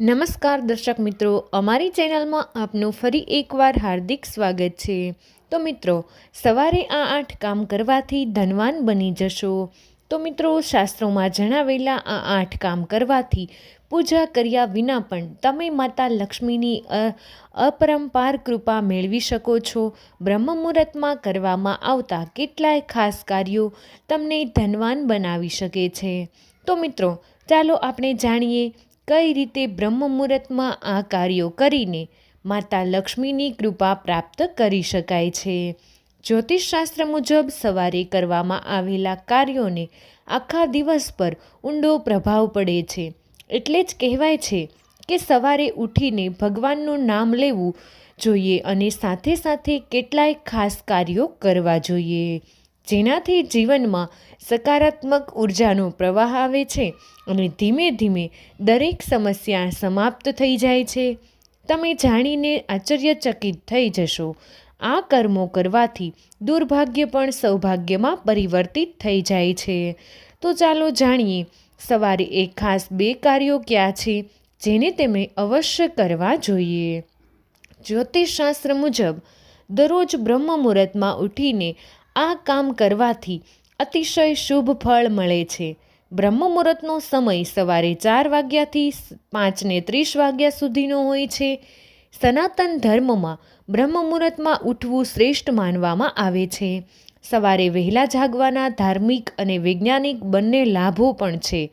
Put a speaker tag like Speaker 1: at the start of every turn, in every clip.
Speaker 1: નમસ્કાર દર્શક મિત્રો, અમારી ચેનલમાં આપનું ફરી એકવાર હાર્દિક સ્વાગત છે. તો મિત્રો, સવારે આ આઠ કામ કરવાથી ધનવાન બની જશો. તો મિત્રો, શાસ્ત્રોમાં જણાવેલા આ આઠ કામ કરવાથી પૂજા કર્યા વિના પણ તમે માતા લક્ષ્મીની અપરંપાર કૃપા મેળવી શકો છો. બ્રહ્મ મુહૂર્તમાં કરવામાં આવતા કેટલાય ખાસ કાર્યો તમને ધનવાન બનાવી શકે છે. તો મિત્રો, ચાલો આપણે જાણીએ કઈ રીતે બ્રહ્મ મુહૂર્તમાં આ કાર્યો કરીને માતા લક્ષ્મીની કૃપા પ્રાપ્ત કરી શકાય છે? જ્યોતિષશાસ્ત્ર મુજબ સવારે કરવામાં આવેલા કાર્યોને આખા દિવસ પર ઊંડો પ્રભાવ પડે છે. એટલે જ કહેવાય છે કે સવારે ઉઠીને ભગવાનનું નામ લેવું જોઈએ અને સાથે સાથે કેટલાય ખાસ કાર્યો કરવા જોઈએ. જેનાથી જીવનમાં સકારાત્મક ઉર્જાનો પ્રવાહ આવે છે અને ધીમે ધીમે દરેક સમસ્યા સમાપ્ત થઈ જાય છે. તમે જાણીને આશ્ચર્યચકિત થઈ જશો. આ કર્મો કરવાથી દુર્ભાગ્ય પણ સૌભાગ્યમાં પરિવર્તિત થઈ જાય છે. તો ચાલો જાણીએ, સવારે એક ખાસ બે કાર્યો ક્યાં છે જેને તમે અવશ્ય કરવા જોઈએ. જ્યોતિષશાસ્ત્ર મુજબ, દરરોજ બ્રહ્મ મુહૂર્તમાં ઉઠીને આ કામ કરવાથી અતિશય શુભ ફળ મળે છે. બ્રહ્મ મુહૂર્તનો સમય સવારે ચાર વાગ્યાથી પાંચને ત્રીસ વાગ્યા સુધીનો હોય છે. સનાતન ધર્મમાં બ્રહ્મ મુહૂર્તમાં ઉઠવું શ્રેષ્ઠ માનવામાં આવે છે. સવારે વહેલા જાગવાના ધાર્મિક અને વૈજ્ઞાનિક બંને લાભો પણ છે.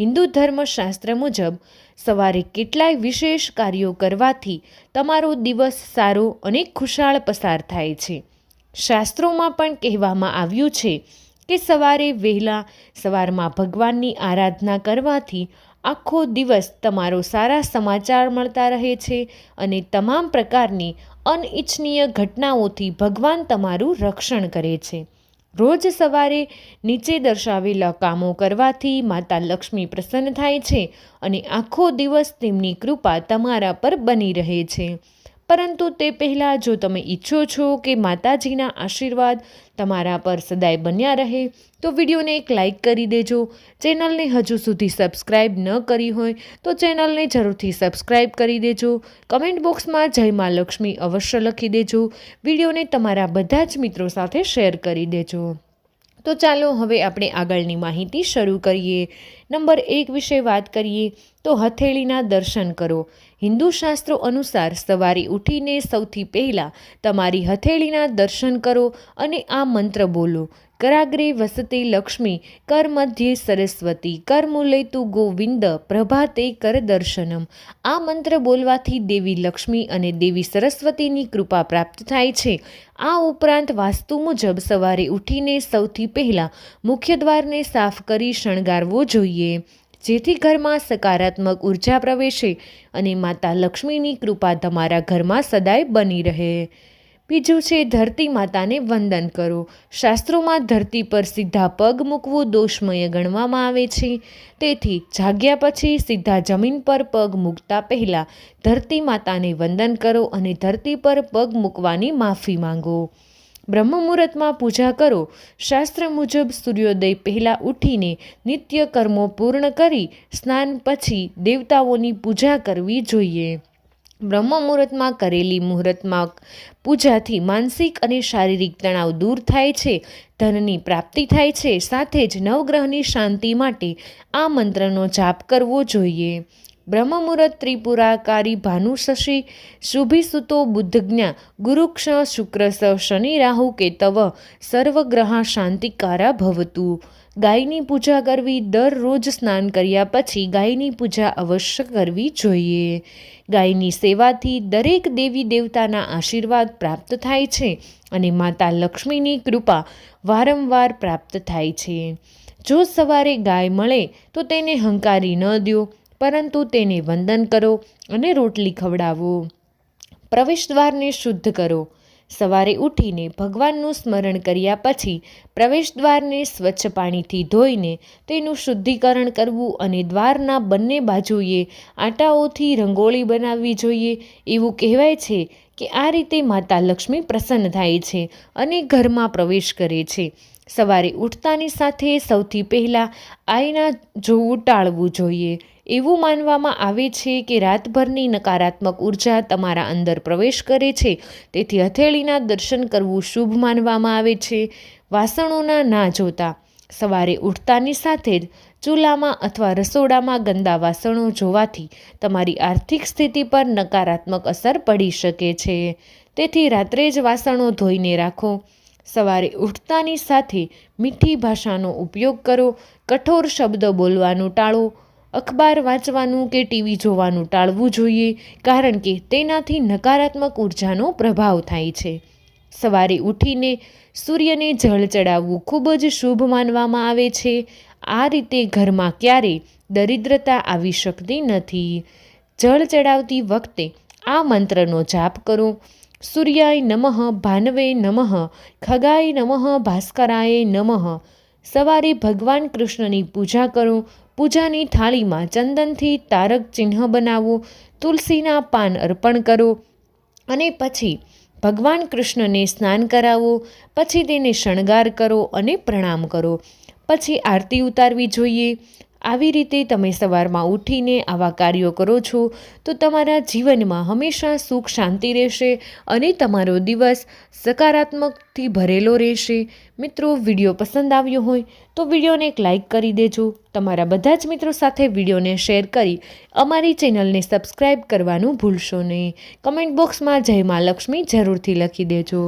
Speaker 1: હિન્દુ ધર્મશાસ્ત્ર મુજબ, સવારે કેટલાય વિશેષ કાર્યો કરવાથી તમારો દિવસ સારો અને ખુશાળ પસાર થાય છે. શાસ્ત્રોમાં પણ કહેવામાં આવ્યું છે કે સવારે વહેલા સવારમાં ભગવાનની આરાધના કરવાથી આખો દિવસ તમારો સારા સમાચાર મળતા રહે છે અને તમામ પ્રકારની અનિચ્છનીય ઘટનાઓથી ભગવાન તમારું રક્ષણ કરે છે. રોજ સવારે નીચે દર્શાવેલા કામો કરવાથી માતા લક્ષ્મી પ્રસન્ન થાય છે અને આખો દિવસ તેમની કૃપા તમારા પર બની રહે છે. પરંતુ તે પહેલાં જો તમે ઈચ્છો છો કે માતાજીના આશીર્વાદ તમારા પર સદાય બન્યા રહે, તો વિડીયોને એક લાઈક કરી દેજો. ચેનલને હજુ સુધી સબસ્ક્રાઇબ ન કરી હોય, તો ચેનલને જરૂરથી સબસ્ક્રાઇબ કરી દેજો. કમેન્ટ બોક્સમાં જય મા લક્ષ્મી અવશ્ય લખી દેજો. વિડીયોને તમારા બધા જ મિત્રો સાથે શેર કરી દેજો. તો ચાલો હવે આપણે આગળની માહિતી શરૂ કરીએ. નંબર એક વિશે વાત કરીએ, તો હથેળીના દર્શન કરો. હિન્દુ શાસ્ત્રો અનુસાર સવારે ઉઠીને સૌથી પહેલાં તમારી હથેળીના દર્શન કરો અને આ મંત્ર બોલો, કરાગ્રે વસતે લક્ષ્મી, કર મધ્યે સરસ્વતી, કર મૂલેતુ ગોવિંદ, પ્રભાતે કર દર્શનમ. આ મંત્ર બોલવાથી દેવી લક્ષ્મી અને દેવી સરસ્વતીની કૃપા પ્રાપ્ત થાય છે. આ ઉપરાંત વાસ્તુ મુજબ સવારે ઉઠીને સૌથી પહેલાં મુખ્ય દ્વારને સાફ કરી શણગારવો જોઈએ. જેથી ઘરમાં સકારાત્મક ઊર્જા પ્રવેશે અને માતા લક્ષ્મીની કૃપા તમારા ઘરમાં સદાય બની રહે. બીજું છે, ધરતી માતાને વંદન કરો. શાસ્ત્રોમાં ધરતી પર સીધા પગ મૂકવું દોષમય ગણવામાં આવે છે. તેથી જાગ્યા પછી સીધા જમીન પર પગ મૂકતા પહેલાં ધરતી માતાને વંદન કરો અને ધરતી પર પગ મૂકવાની માફી માંગો. બ્રહ્મ મુહૂર્તમાં પૂજા કરો. શાસ્ત્ર મુજબ સૂર્યોદય પહેલાં ઉઠીને નિત્ય કર્મો પૂર્ણ કરી સ્નાન પછી દેવતાઓની પૂજા કરવી જોઈએ. બ્રહ્મ મુહૂર્તમાં કરેલી મુહૂર્તમાં પૂજાથી માનસિક અને શારીરિક તણાવ દૂર થાય છે, ધનની પ્રાપ્તિ થાય છે. સાથે જ નવગ્રહની શાંતિ માટે આ મંત્રનો જાપ કરવો જોઈએ. બ્રહ્મ મુહૂર્ત ત્રિપુરાકારી ભાનુ શશી, શુભિસુતો બુદ્ધજ્ઞા, ગુરુક્ષ શુક્રસ શનિ રાહુ કેતવ, સર્વગ્રહા શાંતિકારા ભવતુ. ગાયની પૂજા કરવી, દરરોજ સ્નાન કર્યા પછી ગાયની પૂજા અવશ્ય કરવી જોઈએ. ગાયની સેવાથી દરેક દેવી દેવતાના આશીર્વાદ પ્રાપ્ત થાય છે અને માતા લક્ષ્મીની કૃપા વારંવાર પ્રાપ્ત થાય છે. જો સવારે ગાય મળે, તો તેને હંકારી ન દો પરંતુ તેને વંદન કરો અને રોટલી ખવડાવો. પ્રવેશદ્વારને શુદ્ધ કરો. સવારે ઉઠીને ભગવાનનું સ્મરણ કર્યા પછી પ્રવેશદ્વારને સ્વચ્છ પાણીથી ધોઈને તેનું શુદ્ધિકરણ કરવું અને દ્વારના બંને બાજુએ આટાઓથી રંગોળી બનાવવી જોઈએ. એવું કહેવાય છે કે આ રીતે માતા લક્ષ્મી પ્રસન્ન થાય છે અને ઘરમાં પ્રવેશ કરે છે. સવારે ઉઠતાની સાથે સૌથી પહેલાં આઈના જોવું ટાળવું જોઈએ. એવું માનવામાં આવે છે કે રાતભરની નકારાત્મક ઊર્જા તમારા અંદર પ્રવેશ કરે છે. તેથી હથેળીના દર્શન કરવું શુભ માનવામાં આવે છે. વાસણોના ના જોતા. સવારે ઉઠતાની સાથે જ ચૂલામાં અથવા રસોડામાં ગંદા વાસણો જોવાથી તમારી આર્થિક સ્થિતિ પર નકારાત્મક અસર પડી શકે છે. તેથી રાત્રે જ વાસણો ધોઈને રાખો. સવારે ઉઠતાની સાથે મીઠી ભાષાનો ઉપયોગ કરો, કઠોર શબ્દ બોલવાનું ટાળો, અખબાર વાંચવાનું કે ટીવી જોવાનું ટાળવું જોઈએ, કારણ કે તેનાથી નકારાત્મક ઉર્જાનો પ્રભાવ થાય છે. સવારે ઉઠીને સૂર્યને જળ ચડાવવું ખૂબ જ શુભ માનવામાં આવે છે. આ રીતે ઘરમાં ક્યારેય દરિદ્રતા આવી શકતી નથી. જળ ચડાવતી વખતે આ મંત્રનો જાપ કરો સૂર્યાય નમઃ ભાનવે નમઃ ખગાય નમઃ ભાસ્કરાય નમઃ સવારે ભગવાન કૃષ્ણની પૂજા કરો, પૂજાની થાળીમાં ચંદનથી તારક ચિહ્ન બનાવો, તુલસીના પાન અર્પણ કરો અને પછી ભગવાન કૃષ્ણને સ્નાન કરાવો, પછી તેને શણગાર કરો અને પ્રણામ કરો. પછી આરતી ઉતારવી જોઈએ આવી રીતે તમે સવારમાં ઉઠીને આવા કાર્યો કરો છો, તો તમારા જીવનમાં હંમેશા સુખ શાંતિ રહેશે અને તમારો દિવસ સકારાત્મકથી ભરેલો રહેશે. મિત્રો, વીડિયો પસંદ આવ્યો હોય તો વિડીયોને એક લાઇક કરી દેજો. તમારા બધા જ મિત્રો સાથે વિડીયોને શેર કરી અમારી ચેનલને સબસ્ક્રાઈબ કરવાનું ભૂલશો નહીં. કમેન્ટ બોક્સમાં જય મા લક્ષ્મી જરૂરથી લખી દેજો.